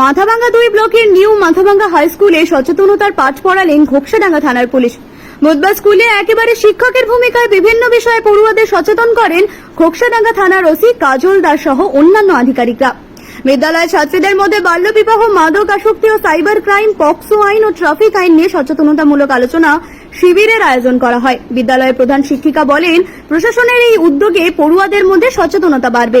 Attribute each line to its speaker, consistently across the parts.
Speaker 1: মাথাভাঙ্গা দুই ব্লকের new Mathabhanga high স্কুলে সচেতনতার পাঠ পড়ালেন ঘোকসাডাঙ্গা থানার পুলিশ। বুধবার স্কুলে একেবারে শিক্ষকের ভূমিকায় বিভিন্ন বিষয়ে পড়ুয়াদের সচেতন করেন ঘোকসাডাঙ্গা থানার ওসি কাজল দাস সহ অন্যান্য আধিকারিকরা। বিদ্যালয়ের ছাত্রীদের মধ্যে বাল্যবিবাহ, মাদক আসক্তি ও সাইবার ক্রাইম, পক্সো আইন ও ট্রাফিক আইন নিয়ে সচেতনতামূলক আলোচনা শিবিরের আয়োজন করা হয়। বিদ্যালয়ের প্রধান শিক্ষিকা বলেন, প্রশাসনের এই উদ্যোগে পড়ুয়াদের মধ্যে সচেতনতা বাড়বে।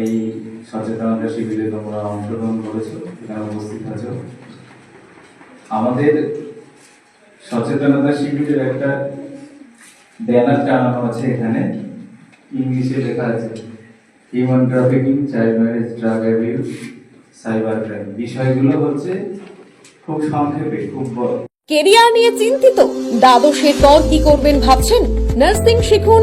Speaker 2: এই সচেতনতা শিবিরে তোমরা অংশগ্রহণ করেছ, এখানে উপস্থিত আছো। আমাদের সচেতনতা শিবিরের একটা ব্যানার টানানো আছে এখানে, ইংলিশে লেখা আছে human trafficking child marriage drug abuse cyber crime বিষয়গুলো হচ্ছে খুব সংক্ষেপে, খুব বড়
Speaker 3: কেরিয়ার নিয়ে চিন্তিত, দ্বাদশের পর কি করবেন ভাবছেন? নার্সিং শিখুন